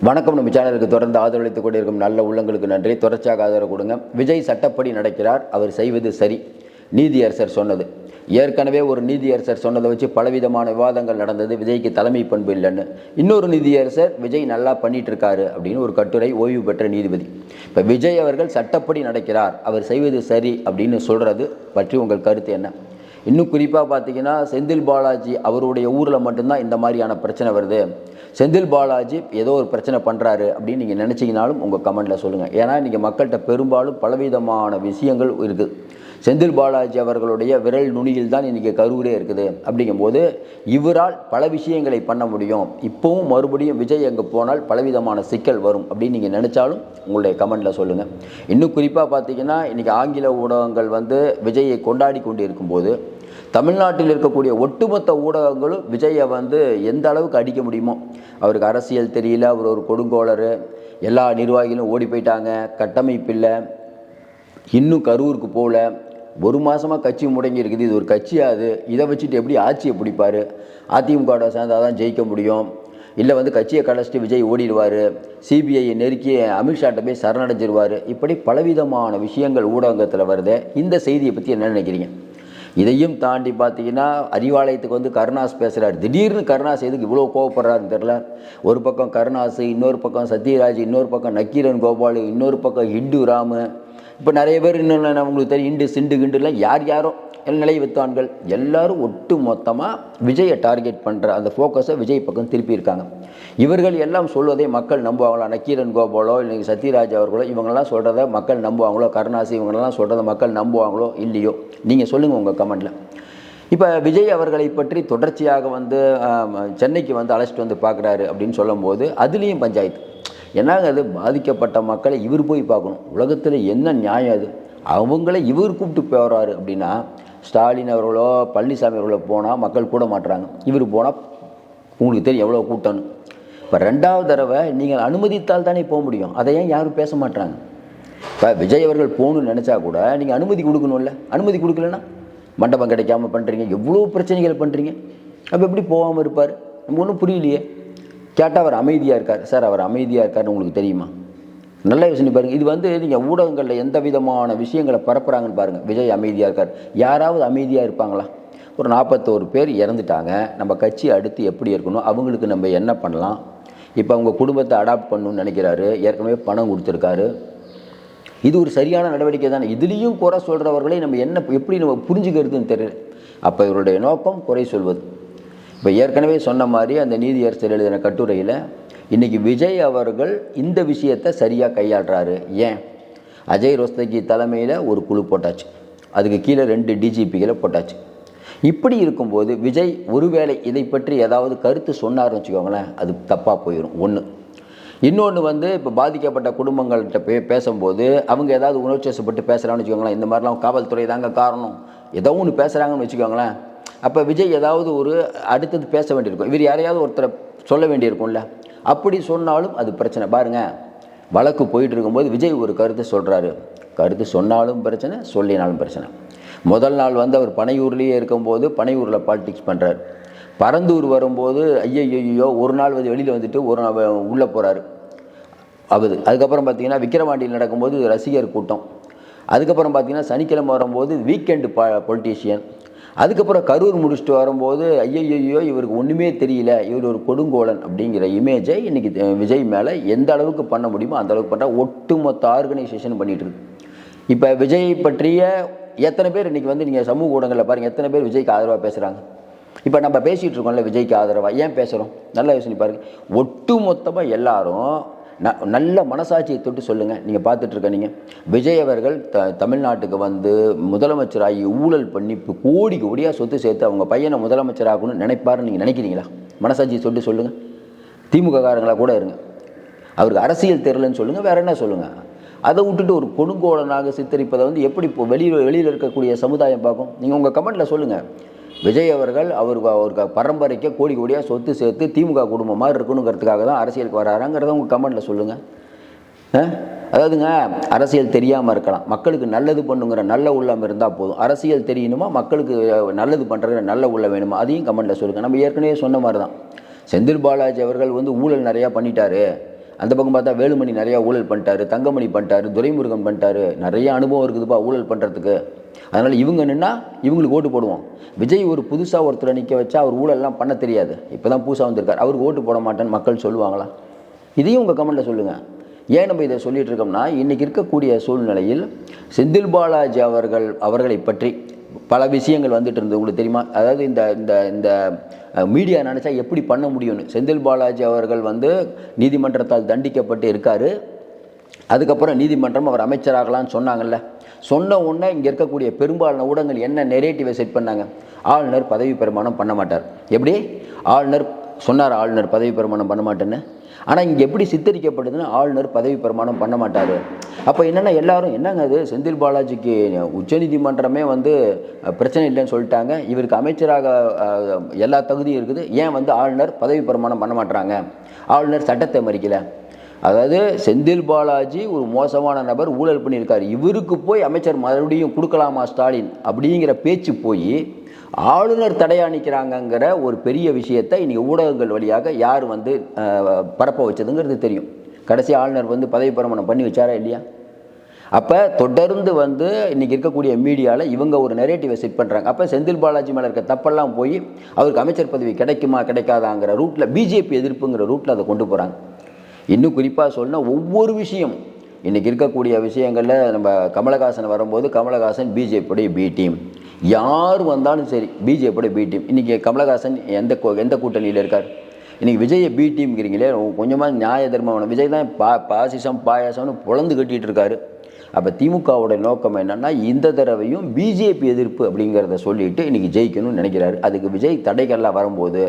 வணக்கம். நம்ம சேனலுக்கு தொடர்ந்து ஆதரவளித்துக் கொண்டிருக்கும் நல்ல உள்ளங்களுக்கு நன்றி. தொடர்ச்சியாக ஆதரவு கொடுங்க. விஜய் சட்டப்படி நடக்கிறார். அவர் செய்வது சரி. நீதியரசர் சொன்னது. ஏற்கனவே ஒரு நீதியரசர் சொன்னதை வச்சு பலவிதமான விவாதங்கள் நடந்தது. விஜய்க்கு தலைமை பண்பு இல்லைன்னு. இன்னொரு நீதியரசர் விஜய் நல்லா பண்ணிட்டு இருக்காரு அப்படின்னு ஒரு கட்டுரை ஓய்வு பெற்ற நீதிபதி. இப்போ விஜய் அவர்கள் சட்டப்படி நடக்கிறார். அவர் செய்வது சரி அப்படின்னு சொல்கிறது பற்றி உங்கள் கருத்து என்ன? இன்னும் குறிப்பாக பார்த்தீங்கன்னா செந்தில் பாலாஜி அவருடைய ஊரில் மட்டும்தான் இந்த மாதிரியான பிரச்சனை வருது. செந்தில் பாலாஜி ஏதோ ஒரு பிரச்சனை பண்ணுறாரு அப்படின்னு நீங்கள் நினச்சிங்கனாலும் உங்கள் கமெண்ட்டில் சொல்லுங்கள் ஏன்னா இன்றைக்கி மக்கள்கிட்ட பெரும்பாலும் பலவிதமான விஷயங்கள் இருக்குது செந்தில் பாலாஜி அவர்களுடைய விரல் நுனியில் தான் இன்றைக்கி கரூரே இருக்குது. அப்படிங்கும்போது இவரால் பல விஷயங்களை பண்ண முடியும். இப்போவும் மறுபடியும் விஜய் அங்கே போனால் பலவிதமான சிக்கல் வரும். அப்படின்னு நீங்கள் நினச்சாலும் உங்களுடைய கமெண்ட்டில் சொல்லுங்கள் இன்னும் குறிப்பாக பார்த்தீங்கன்னா இன்றைக்கி ஆங்கில ஊடகங்கள் வந்து விஜயை கொண்டாடி கொண்டு இருக்கும்போது தமிழ்நாட்டில் இருக்கக்கூடிய ஒட்டுமொத்த ஊடகங்களும் விஜயை வந்து எந்த அளவுக்கு அடிக்க முடியுமோ அவருக்கு அரசியல் தெரியல அவர் ஒரு கொடுங்கோளர் எல்லா நிர்வாகிகளும் ஓடி போயிட்டாங்க கட்டமைப்பில்லை இன்னும் கரூருக்கு போகல ஒரு மாதமாக கட்சி முடங்கி இருக்குது. இது ஒரு கட்சியாது இதை வச்சுட்டு எப்படி ஆட்சியை பிடிப்பார்? அதிமுகவோட சேர்ந்தால் தான் ஜெயிக்க முடியும். இல்லை வந்து கட்சியை கலைச்சிட்டு விஜய் ஓடிடுவார். சிபிஐயை நெருக்கி அமித்ஷாட்ட போய் சரணடைஞ்சிருவார். இப்படி பலவிதமான விஷயங்கள் ஊடகத்தில் வருது. இந்த செய்தியை பற்றி என்ன நினைக்கிறீங்க? இதையும் தாண்டி பார்த்தீங்கன்னா அறிவாலயத்துக்கு வந்து கருணாஸ் பேசுகிறார் திடீர்னு கருணாஸ் எதுக்கு இவ்வளோ கோவப்படுறாருன்னு தெரில ஒரு பக்கம் கருணாஸ் இன்னொரு பக்கம் சத்யராஜ் இன்னொரு பக்கம் நக்கீரன் கோபால் இன்னொரு பக்கம் ஹிண்டு ராமு. இப்போ நிறைய பேர் இன்னும் உங்களுக்கு தெரியும் இண்டு சிண்டு கிண்டுலாம் யார் யாரோ நிலை வித்தான்கள். எல்லாரும் ஒட்டு மொத்தமாக விஜயை டார்கெட் பண்ணுற அந்த ஃபோக்கஸை விஜய் பக்கம் திருப்பியிருக்காங்க இவர்கள் எல்லாம் சொல்வதை மக்கள் நம்புவாங்களா? நக்கீரன் கோபாலோ இல்லை சத்யராஜ் அவர்களோ இவங்கெல்லாம் சொல்கிறத மக்கள் நம்புவாங்களோ? கருணாசி இவங்களெல்லாம் சொல்கிறத மக்கள் நம்புவாங்களோ இல்லையோ? நீங்கள் சொல்லுங்கள் உங்கள் கமெண்ட்டில் இப்போ விஜய் அவர்களை பற்றி தொடர்ச்சியாக வந்து சென்னைக்கு வந்து அழைச்சிட்டு வந்து பார்க்குறாரு அப்படின்னு சொல்லும்போது அதுலேயும் பஞ்சாயத்து. என்னங்க அது? பாதிக்கப்பட்ட மக்களை இவர் போய் பார்க்கணும். உலகத்தில் என்ன நியாயம் அது? அவங்கள இவர் கூப்பிட்டு போகிறாரு அப்படின்னா ஸ்டாலின் அவர்களோ பழனிசாமி அவர்களோ போனால் மக்கள் கூட மாட்டுறாங்க. இவர் போனால் உங்களுக்கு தெரியும் எவ்வளோ கூட்டம்னு. இப்போ ரெண்டாவது தடவை நீங்கள் அனுமதித்தால் தானே போக முடியும். அதை ஏன் யாரும் பேச மாட்டாங்க இப்போ விஜய் அவர்கள் போகணும்னு நினச்சா கூட நீங்கள் அனுமதி கொடுக்கணும்ல. அனுமதி கொடுக்கலன்னா மண்டபம் கிடைக்காம பண்ணுறீங்க எவ்வளோ பிரச்சனைகள் பண்ணுறீங்க அப்போ எப்படி போகாமல் இருப்பார்? நம்ம ஒன்றும் புரியலையே. கேட்டால் அவர் அமைதியாக இருக்கார். சார் அவர் அமைதியாக இருக்காருன்னு உங்களுக்கு தெரியுமா? நல்ல யோசனை பாருங்கள் இது வந்து நீங்கள் ஊடகங்களில் எந்த விதமான விஷயங்களை பரப்புகிறாங்கன்னு பாருங்கள் விஜய் அமைதியாக இருக்கார். யாராவது அமைதியாக இருப்பாங்களா? ஒரு நாற்பத்தோரு பேர் இறந்துட்டாங்க. நம்ம கட்சி அடுத்து எப்படி இருக்கணும்? அவங்களுக்கு நம்ம என்ன பண்ணலாம்? இப்போ அவங்க குடும்பத்தை அடாப்ட் பண்ணணும்னு நினைக்கிறாரு. ஏற்கனவே பணம் கொடுத்துருக்காரு. இது ஒரு சரியான நடவடிக்கை தானே. இதுலேயும் குறை சொல்கிறவர்களை நம்ம என்ன எப்படி நம்ம புரிஞ்சுக்கிறதுன்னு தெரியல. அப்போ இவருடைய நோக்கம் குறை சொல்வது. இப்போ ஏற்கனவே சொன்ன மாதிரி அந்த நீதியரசர் எழுதின கட்டுரையில் இன்றைக்கி விஜய் அவர்கள் இந்த விஷயத்தை சரியாக கையாளுறாரு. ஏன்? அஜய் ரோஸ்தகி தலைமையில் ஒரு குழு போட்டாச்சு. அதுக்கு கீழே ரெண்டு டிஜிபிகளை போட்டாச்சு. இப்படி இருக்கும்போது விஜய் ஒருவேளை இதை பற்றி ஏதாவது கருத்து சொன்னார்னு வச்சுக்கோங்களேன் அது தப்பாக போயிடும் ஒன்று இன்னொன்று வந்து இப்போ பாதிக்கப்பட்ட குடும்பங்கள்கிட்ட பே பேசும்போது அவங்க ஏதாவது உணர்ச்சிவசப்பட்டு பேசுகிறாங்கன்னு வச்சுக்கோங்களேன் இந்த மாதிரிலாம் காவல்துறை தாங்க காரணம். ஏதோ ஒன்று பேசுகிறாங்கன்னு வச்சுக்கோங்களேன் அப்போ விஜய் ஏதாவது ஒரு அடுத்தது பேச வேண்டியிருக்கும். இவர் யாரையாவது ஒருத்தரை சொல்ல வேண்டியிருக்கும்ல. அப்படி சொன்னாலும் அது பிரச்சனை. பாருங்கள் வழக்கு போயிட்டு இருக்கும்போது விஜய் ஒரு கருத்தை சொல்கிறாரு கருத்து சொன்னாலும் பிரச்சனை சொல்லினாலும் பிரச்சனை. முதல் நாள் வந்து அவர் பனையூர்லேயே இருக்கும்போது பனையூரில் பாலிடிக்ஸ் பண்ணுறாரு பரந்தூர் வரும்போது ஐயோ ஒரு நாள் வந்து வெளியில் வந்துட்டு ஒரு நாள் உள்ளே போகிறாரு அவர் அதுக்கப்புறம் பார்த்தீங்கன்னா விக்கிரவாண்டியில் நடக்கும்போது ரசிகர் கூட்டம். அதுக்கப்புறம் பார்த்தீங்கன்னா சனிக்கிழமை வரும்போது வீக்கெண்டு ப பொலிட்டீஷியன் அதுக்கப்புறம் கரூர் முடிச்சுட்டு வரும்போது ஐயையோ இவருக்கு ஒன்றுமே தெரியல இவர் ஒரு கொடுங்கோலன் அப்படிங்கிற இமேஜை இன்றைக்கி விஜய் மேலே எந்த அளவுக்கு பண்ண முடியுமோ அந்த அளவுக்கு பண்ணுறா ஒட்டுமொத்த ஆர்கனைசேஷன் பண்ணிகிட்டு இருக்கு. இப்போ விஜய் பற்றிய எத்தனை பேர் இன்றைக்கி வந்து நீங்கள் சமூக ஊடகங்களில் பாருங்கள் எத்தனை பேர் விஜய்க்கு ஆதரவாக பேசுகிறாங்க இப்போ நம்ம பேசிகிட்டு இருக்கோம்ல விஜய்க்கு ஆதரவாக ஏன் பேசுகிறோம் நல்ல யோசனை பாருங்கள் ஒட்டு மொத்தமாக எல்லாரும் நல்ல மனசாட்சியை தொட்டு சொல்லுங்கள் நீங்கள் பார்த்துட்டு நீங்கள் விஜய் அவர்கள் த தமிழ்நாட்டுக்கு வந்து முதலமைச்சராகி ஊழல் பண்ணி இப்போ கோடி கோடியாக சொத்து சேர்த்து அவங்க பையனை முதலமைச்சராகணும்னு நினைப்பாருன்னு நீங்கள் நினைக்கிறீங்களா? மனசாட்சியை தொட்டு சொல்லுங்கள் திமுககாரங்களாக கூட இருங்க. அவருக்கு அரசியல் தெரிலன்னு சொல்லுங்கள் வேறு என்ன சொல்லுங்கள் அதை விட்டுட்டு ஒரு கொடுங்கோலனாக சித்தரிப்பதை வந்து எப்படி இப்போ வெளியில் வெளியில் இருக்கக்கூடிய சமுதாயம் பார்க்கும்? நீங்கள் உங்கள் கமெண்ட்டில் சொல்லுங்கள் விஜய் அவர்கள் அவர் அவருக்கு பரம்பரைக்கு கோடி கோடியாக சொத்து சேர்த்து திமுக குடும்பம் மாதிரி இருக்கணுங்கிறதுக்காக தான் அரசியலுக்கு வராங்கிறத உங்கள் கமெண்ட்டில் சொல்லுங்கள் அதாவதுங்க அரசியல் தெரியாமல் இருக்கலாம். மக்களுக்கு நல்லது பண்ணுங்கிற நல்ல உள்ளம் இருந்தால் போதும். அரசியல் தெரியணுமா? மக்களுக்கு நல்லது பண்ணுறது நல்ல உள்ளம் வேணுமா? அதையும் கமெண்ட்டில் சொல்லுங்கள் நம்ம ஏற்கனவே சொன்ன மாதிரி தான் செந்தில் பாலாஜி அவர்கள் வந்து ஊழல் நிறையா பண்ணிட்டாரு. அந்த பக்கம் பார்த்தா வேலுமணி நிறையா ஊழல் பண்ணிட்டாரு தங்கமணி பண்ணிட்டாரு துரைமுருகன் பண்ணிட்டாரு. நிறைய அனுபவம் இருக்குதுப்பா ஊழல் பண்ணுறதுக்கு அதனால் இவங்க நின்னா இவங்களுக்கு ஓட்டு போடுவோம். விஜய் ஒரு புதுசாக ஒருத்தரை நிற்க வச்சா அவர் ஊழல்லாம் பண்ண தெரியாது. இப்போ தான் புதுசாக வந்திருக்கார். அவருக்கு ஓட்டு போட மாட்டேன்னு மக்கள் சொல்லுவாங்களா? இதையும் உங்கள் கமெண்ட்டில் சொல்லுங்கள் ஏன் நம்ம இதை சொல்லிட்டு இருக்கோம்னா இன்றைக்கி இருக்கக்கூடிய சூழ்நிலையில் செந்தில் பாலாஜி அவர்கள் அவர்களை பற்றி பல விஷயங்கள் வந்துட்டு இருந்தது. உங்களுக்கு தெரியுமா? அதாவது இந்த இந்த இந்த மீடியா நினச்சா எப்படி பண்ண முடியும்னு. செந்தில் பாலாஜி அவர்கள் வந்து நீதிமன்றத்தால் தண்டிக்கப்பட்டு இருக்கார். அதுக்கப்புறம் நீதிமன்றம் அவர் அமைச்சராகலாம்னு சொன்னாங்கல்ல. சொன்ன உடனே இங்கே இருக்கக்கூடிய பெரும்பாலான ஊடகங்கள் என்ன நெரேட்டிவை செட் பண்ணாங்க? ஆளுநர் பதவி பிரமாணம் பண்ண மாட்டார். எப்படி? ஆளுநர் சொன்னார் ஆளுநர் பதவி பிரமாணம் பண்ண மாட்டேன்னு. ஆனால் இங்கே எப்படி சித்தரிக்கப்படுதுன்னா ஆளுநர் பதவி பிரமாணம் பண்ண மாட்டார். அப்போ என்னென்னா எல்லாரும் என்னங்க அது செந்தில் பாலாஜிக்கு உச்சநீதிமன்றமே வந்து பிரச்சனை இல்லைன்னு சொல்லிட்டாங்க. இவருக்கு அமைச்சராக எல்லா தகுதியும் இருக்குது. ஏன் வந்து ஆளுநர் பதவி பிரமாணம் பண்ண மாட்டுறாங்க ஆளுநர் சட்டத்தை மறிக்கலை. அதாவது செந்தில் பாலாஜி ஒரு மோசமான நபர் ஊழல் பண்ணியிருக்காரு. இவருக்கு போய் அமைச்சர் மறுபடியும் கொடுக்கலாமா ஸ்டாலின் அப்படிங்கிற பேச்சு போய் ஆளுநர் தடையா நிற்கிறாங்கங்கிற ஒரு பெரிய விஷயத்தை இன்றைக்கி ஊடகங்கள் வழியாக யார் வந்து பரப்ப வச்சதுங்கிறது தெரியும். கடைசி ஆளுநர் வந்து பதவி பிரமாணம் பண்ணி வச்சாரா இல்லையா? அப்போ தொடர்ந்து வந்து இன்றைக்கி இருக்கக்கூடிய மீடியாவில் இவங்க ஒரு நெரேட்டிவை செட் பண்ணுறாங்க அப்போ செந்தில் பாலாஜி மேலே இருக்க தப்பெல்லாம் போய் அவருக்கு அமைச்சர் பதவி கிடைக்குமா கிடைக்காதாங்கிற ரூட்டில் பிஜேபி எதிர்ப்புங்கிற ரூட்டில் அதை கொண்டு போகிறாங்க இன்னும் குறிப்பாக சொல்லணும் ஒவ்வொரு விஷயம். இன்றைக்கி இருக்கக்கூடிய விஷயங்களில் நம்ம கமலஹாசன் வரும்போது கமலஹாசன் பிஜேபியுடைய பி டீம். யார் வந்தாலும் சரி பிஜேபியோட பி டீம். இன்றைக்கி கமலஹாசன் எந்த எந்த கூட்டணியில் இருக்கார்? இன்றைக்கி விஜயை பி டீம்ங்கிறீங்களே கொஞ்சமாக நியாய தர்மம் விஜய் தான் பா பாசிசம் பாயாசம்னு புலந்து கட்டிகிட்டு இருக்காரு. அப்போ திமுகவோட நோக்கம் என்னன்னா இந்த தடவையும் பிஜேபி எதிர்ப்பு அப்படிங்கிறத சொல்லிட்டு இன்றைக்கி ஜெயிக்கணும்னு நினைக்கிறாரு. அதுக்கு விஜய் தடைகள்லாம் வரும்போது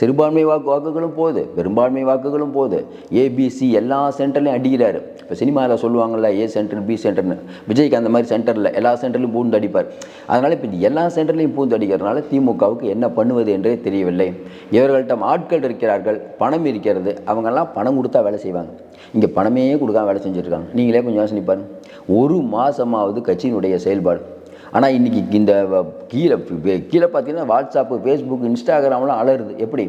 சிறுபான்மை வாக்கு வாக்குகளும் போகுது பெரும்பான்மை வாக்குகளும் போகுது. ஏபிசி எல்லா சென்டர்லையும் அடிக்கிறாரு. இப்போ சினிமாவில் சொல்லுவாங்கள்ல ஏ சென்டர் பி சென்டர்னு விஜய்க்கு அந்த மாதிரி சென்டரில் எல்லா சென்டர்லையும் பூந்து அடிப்பார். அதனால் இப்போ எல்லா சென்டர்லையும் பூந்து அடிக்கிறதுனால திமுகவுக்கு என்ன பண்ணுவது என்றே தெரியவில்லை. இவர்கள்ட்ட ஆட்கள் இருக்கிறார்கள் பணம் இருக்கிறது. அவங்கெல்லாம் பணம் கொடுத்தா வேலை செய்வாங்க. இங்கே பணமே கொடுக்காம வேலை செஞ்சுருக்காங்க நீங்களே கொஞ்சம் யோசனை பாருங்கள் ஒரு மாதமாவது கட்சியினுடைய செயல்பாடு. ஆனால் இன்றைக்கி இந்த கீழே கீழே பார்த்தீங்கன்னா வாட்ஸ்அப்பு ஃபேஸ்புக் இன்ஸ்டாகிராம்லாம் அலருது எப்படி?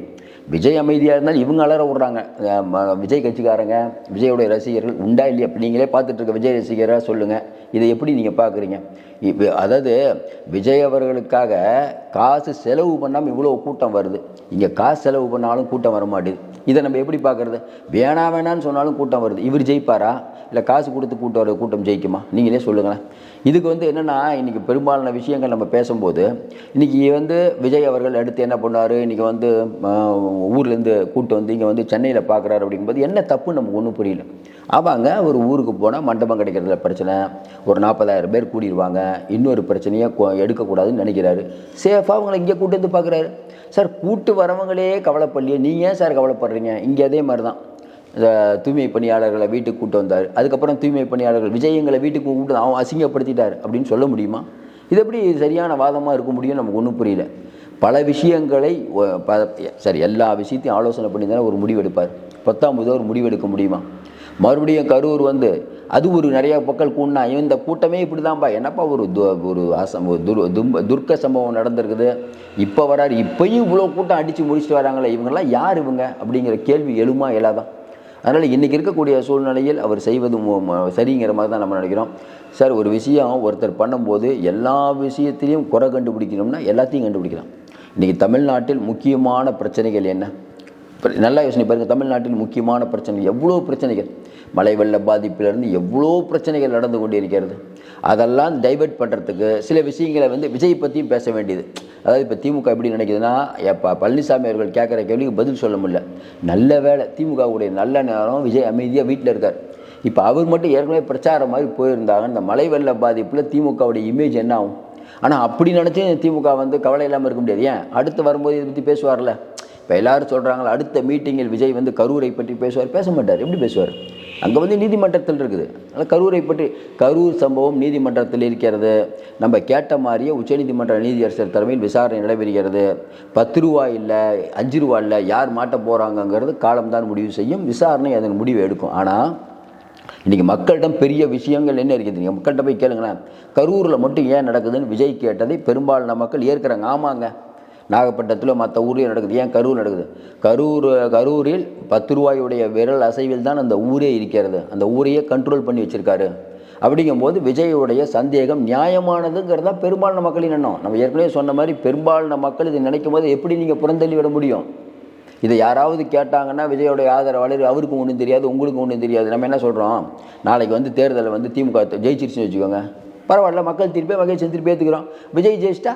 விஜய் அமைதியாக இருந்தாலும் இவங்க அலற விட்றாங்க. விஜய் கட்சிக்காரங்க விஜயோடைய ரசிகர்கள் உண்டா இல்லையா? நீங்களே பார்த்துட்ருக்க விஜய் ரசிகராக சொல்லுங்கள் இதை எப்படி நீங்கள் பார்க்குறீங்க? இப்போ அதாவது விஜய் அவர்களுக்காக காசு செலவு பண்ணாமல் இவ்வளோ கூட்டம் வருது. இங்கே காசு செலவு பண்ணாலும் கூட்டம் வர மாட்டேது இதை நம்ம எப்படி பார்க்குறது? வேணா வேணான்னு சொன்னாலும் கூட்டம் வருது. இவர் ஜெயிப்பாரா? இல்லை காசு கொடுத்து கூட்டம் வர கூட்டம் ஜெயிக்குமா? நீங்களே சொல்லுங்களேன். இதுக்கு வந்து என்னென்னா இன்றைக்கி பெரும்பாலான விஷயங்கள் நம்ம பேசும்போது இன்றைக்கி வந்து விஜய் அவர்கள் அடுத்து என்ன பண்ணார்? இன்றைக்கி வந்து ஊர்லேருந்து கூட்டம் வந்து இங்கே வந்து சென்னையில் பார்க்குறாரு அப்படிங்கும்போது என்ன தப்பு நமக்கு ஒன்றும் புரியல. ஆமாங்க ஒரு ஊருக்கு போனால் மண்டபம் கிடைக்கிறதுல பிரச்சனை ஒரு நாற்பதாயிரம் பேர் கூடிடுவாங்க இன்னொரு பிரச்சனையை எடுக்கக்கூடாதுன்னு நினைக்கிறாரு. சேஃபாக அவங்கள இங்கே கூட்டு வந்து பார்க்குறாரு சார் கூட்டு வரவங்களே கவலைப்படலையே. நீங்கள் ஏன் சார் கவலைப்படுறீங்க? இங்கே அதே மாதிரி தான் தூய்மை பணியாளர்களை வீட்டுக்கு கூட்டு வந்தார். அதுக்கப்புறம் தூய்மை பணியாளர்கள் விஜயங்களை வீட்டுக்கு கூப்பிட்டு அவன் அசிங்கப்படுத்திட்டார் அப்படின்னு சொல்ல முடியுமா? இது எப்படி சரியான வாதமாக இருக்க முடியும் நமக்கு ஒன்றும் புரியல. பல விஷயங்களை ப- சரி எல்லா விஷயத்தையும் ஆலோசனை பண்ணி தானே ஒரு முடிவு எடுப்பார். பத்தாம் முதல் ஒரு முடிவெடுக்க முடியுமா? மறுபடியும் கரூர் வந்து அது ஒரு நிறைய பக்கம் கூடினா இந்த கூட்டமே இப்படி தான்ப்பா என்னப்பா ஒரு து ஒரு அசம் துர் தும்ப துர்க்க சம்பவம் நடந்திருக்குது. இப்போ வராரு. இப்போயும் இவ்வளோ கூட்டம் அடித்து முடிச்சுட்டு வராங்களே. இவங்கெல்லாம் யார் இவங்க? அப்படிங்கிற கேள்வி எழுமா இல்லாதான் அதனால் இன்றைக்கி இருக்கக்கூடிய சூழ்நிலையில் அவர் செய்வது சரிங்கிற மாதிரி தான் நம்ம நினைக்கிறோம். சார் ஒரு விஷயம் ஒருத்தர் பண்ணும்போது எல்லா விஷயத்திலையும் குறை கண்டுபிடிக்கணும்னா எல்லாத்தையும் கண்டுபிடிக்கலாம். இன்றைக்கி தமிழ்நாட்டில் முக்கியமான பிரச்சனைகள் என்ன? நல்லா யோசனை பாருங்கள் தமிழ்நாட்டில் முக்கியமான பிரச்சனை எவ்வளோ பிரச்சனைகள்? மழை வெள்ள பாதிப்பிலிருந்து எவ்வளோ பிரச்சனைகள் நடந்து கொண்டிருக்கிறது அதெல்லாம் டைவர்ட் பண்ணுறதுக்கு சில விஷயங்களை வந்து விஜய் பற்றியும் பேச வேண்டியது. அதாவது இப்போ திமுக எப்படி நினைக்குதுன்னா எப்போ பழனிசாமி அவர்கள் கேட்குற கேள்விக்கு பதில் சொல்ல முடியல. நல்ல வேலை திமுகவுடைய நல்ல நேரம் விஜய் அமைதியாக வீட்டில் இருக்கார். இப்போ அவர் மட்டும் ஏற்கனவே பிரச்சாரம் மாதிரி போயிருந்தாங்க. இந்த மழை வெள்ள பாதிப்பில் திமுகவுடைய இமேஜ் என்ன ஆகும்? ஆனால் அப்படி நினச்சி திமுக வந்து கவலை இல்லாமல் இருக்க முடியாது. ஏன்? அடுத்து வரும்போது இதை பற்றி பேசுவார்ல. இப்போ எல்லாரும் சொல்கிறாங்களா அடுத்த மீட்டிங்கில் விஜய் வந்து கரூரை பற்றி பேசுவார். பேச மாட்டார். எப்படி பேசுவார்? அங்கே வந்து நீதிமன்றத்தில் இருக்குது. அதனால் கரூரை பற்றி கரூர் சம்பவம் நீதிமன்றத்தில் இருக்கிறது. நம்ம கேட்ட மாதிரியே உச்சநீதிமன்ற நீதியரசர் தலைமையில் விசாரணை நடைபெறுகிறது. பத்து ரூபா இல்லை அஞ்சு ரூபா இல்லை யார் மாட்ட போகிறாங்கங்கிறது காலம்தான் முடிவு செய்யும். விசாரணை அதன் முடிவு எடுக்கும். ஆனால் இன்றைக்கி மக்களிடம் பெரிய விஷயங்கள் என்ன இருக்குது? நீங்கள் மக்கள்கிட்ட போய் கேளுங்களேன். கரூரில் மட்டும் ஏன் நடக்குதுன்னு விஜய் கேட்டதை பெரும்பாலான மக்கள் ஏற்கிறாங்க. ஆமாங்க. நாகப்பட்டினத்தில் மற்ற ஊரில் நடக்குது. ஏன் கரூர் நடக்குது? கரூர் கரூரில் பத்து ரூபாயுடைய விரல் அசைவில் தான் அந்த ஊரே இருக்கிறது. அந்த ஊரையே கண்ட்ரோல் பண்ணி வச்சிருக்காரு. அப்படிங்கும்போது விஜயுடைய சந்தேகம் நியாயமானதுங்கிறது தான் பெரும்பாலான மக்களின் எண்ணம். நம்ம ஏற்கனவே சொன்ன மாதிரி பெரும்பாலான மக்கள் இதை நினைக்கும் போது எப்படி நீங்கள் புறந்தள்ளி விட முடியும்? இதை யாராவது கேட்டாங்கன்னா விஜயோடைய ஆதரவாளர் அவருக்கும் ஒன்றும் தெரியாது உங்களுக்கும் ஒன்றும் தெரியாது. நம்ம என்ன சொல்கிறோம் நாளைக்கு வந்து தேர்தலில் வந்து திமுக ஜெயிச்சிருச்சுன்னு வச்சுக்கோங்க. பரவாயில்ல மக்கள் திருப்பி மகிழ்ச்சி திருப்பி ஏற்றுக்கிறோம் விஜய் ஜெயிச்சிட்டா?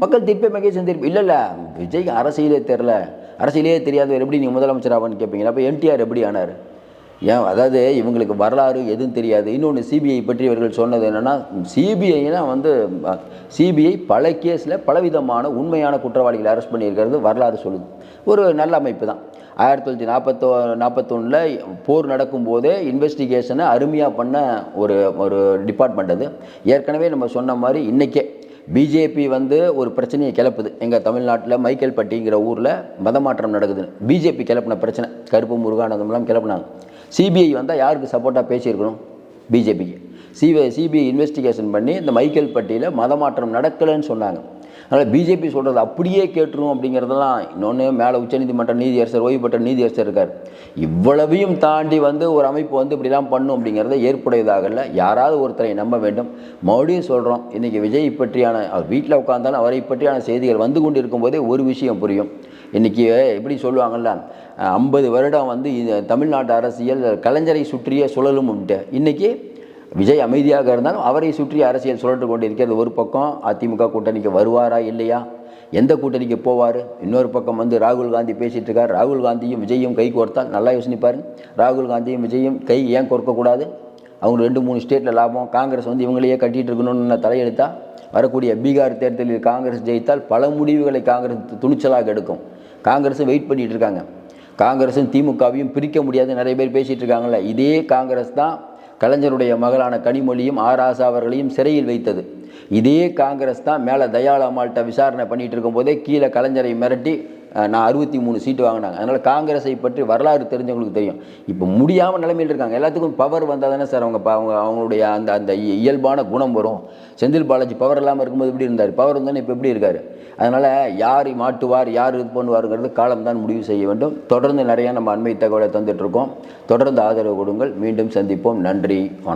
மக்கள் திருப்பி மகேசன் திருப்பி இல்லை இல்லை விஜய் அரசியலே தெரில அரசியலே தெரியாதவர் எப்படி நீங்கள் முதலமைச்சர் ஆவான்னு கேட்பீங்க அப்போ என்டிஆர் எப்படி ஆனார்? ஏன் அதாவது இவங்களுக்கு வரலாறு எதுவும் தெரியாது. இன்னொன்று சிபிஐ பற்றி இவர்கள் சொன்னது என்னென்னா சிபிஐனா வந்து சிபிஐ பல கேஸில் பலவிதமான உண்மையான குற்றவாளிகளை அரெஸ்ட் பண்ணியிருக்கிறது வரலாறு சொல்லுது. ஒரு நல்ல அமைப்பு தான். ஆயிரத்தி தொள்ளாயிரத்தி நாற்பத்தோ நாற்பத்தொன்னில் போர் நடக்கும்போதே இன்வெஸ்டிகேஷனை அருமையாக பண்ண ஒரு ஒரு டிபார்ட்மெண்ட் அது. ஏற்கனவே நம்ம சொன்ன மாதிரி இன்றைக்கே பிஜேபி வந்து ஒரு பிரச்சனையை கிளப்புது. எங்கள் தமிழ்நாட்டில் மைக்கேல் பட்டிங்கிற ஊரில் மதமாற்றம் நடக்குது. பிஜேபி கிளப்பின பிரச்சனை கருப்பு முருகானந்தம்லாம் கிளப்புனாங்க. சிபிஐ வந்தால் யாருக்கு சப்போர்ட்டாக பேசியிருக்கணும்? பிஜேபிக்கு சிபிஐ சிபிஐ இன்வெஸ்டிகேஷன் பண்ணி இந்த மைக்கேல் பட்டியில் மதமாற்றம் நடக்கலைன்னு சொன்னாங்க. அதனால் பிஜேபி சொல்கிறது அப்படியே கேட்டுரும் அப்படிங்கிறதெல்லாம் இன்னொன்று மேலே உச்சநீதிமன்ற நீதியரசர் ஓய்வு பெற்ற நீதியரசர் இருக்கார். இவ்வளவையும் தாண்டி வந்து ஒரு அமைப்பு வந்து இப்படிலாம் பண்ணும் அப்படிங்கிறத ஏற்புடையதாகல யாராவது ஒருத்தரை நம்ப வேண்டும். மறுபடியும் சொல்கிறோம் இன்றைக்கி விஜய் பற்றியான அவர் வீட்டில் உட்காந்தாலும் அவரை பற்றியான செய்திகள் வந்து கொண்டு இருக்கும்போதே ஒரு விஷயம் புரியும். இன்றைக்கி எப்படி சொல்லுவாங்கல்ல ஐம்பது வருடம் வந்து இது தமிழ்நாட்டு அரசியல் கலைஞரை சுற்றிய சுழலும் இன்றைக்கி விஜய் அமைதியாக இருந்தாலும் அவரை சுற்றி அரசியல் சுழன்று கொண்டு இருக்கிறது ஒரு பக்கம் அதிமுக கூட்டணிக்கு வருவாரா இல்லையா? எந்த கூட்டணிக்கு போவார்? இன்னொரு பக்கம் வந்து ராகுல் காந்தி பேசிகிட்டு இருக்கார். ராகுல் காந்தியும் விஜயும் கை கோர்த்தால் நல்லா யோசனைப்பார் ராகுல் காந்தியும் விஜயும் கை ஏன் கோர்க்கக்கூடாது? அவங்க ரெண்டு மூணு ஸ்டேட்டில் லாபம். காங்கிரஸ் வந்து இவங்களையே கட்டிகிட்டு இருக்கணும்னு தலையெழுத்தா? வரக்கூடிய பீகார் தேர்தலில் காங்கிரஸ் ஜெயித்தால் பல முடிவுகளை காங்கிரஸ் துணிச்சலாக எடுக்கும். காங்கிரஸும் வெயிட் பண்ணிகிட்டு இருக்காங்க. காங்கிரஸும் திமுகவையும் பிரிக்க முடியாது. நிறைய பேர் பேசிகிட்டு இருக்காங்கல்ல. இதே காங்கிரஸ் தான் கலைஞருடைய மகளான கனிமொழியும் ஆர் ஆசா அவர்களையும் சிறையில் வைத்தது. இதே காங்கிரஸ் தான் மேலே தயாள் அம்மாள்கிட்ட விசாரணை பண்ணிகிட்டு இருக்கும்போதே கீழே கலைஞரை மிரட்டி நான் அறுபத்தி மூணு சீட்டு வாங்கினாங்க. அதனால் காங்கிரஸை பற்றி வரலாறு தெரிஞ்சவங்களுக்கு தெரியும். இப்போ முடியாமல் நிலைமையில் இருக்காங்க. எல்லாத்துக்கும் பவர் வந்தால் தானே சார் அவங்க அவங்க அவங்களுடைய அந்த அந்த இ- இயல்பான குணம் வரும். செந்தில் பாலாஜி பவர் இல்லாமல் இருக்கும்போது எப்படி இருந்தார்? பவர் வந்தோன்னே இப்போ எப்படி இருக்கார்? அதனால் யார் மாட்டுவார் யார் இது பண்ணுவாருங்கிறது காலம்தான் முடிவு செய்ய வேண்டும். தொடர்ந்து நிறையா நம்ம அண்மை தகவலை தந்துட்டுருக்கோம் தொடர்ந்து ஆதரவு கொடுங்கள். மீண்டும் சந்திப்போம். நன்றி. வணக்கம்.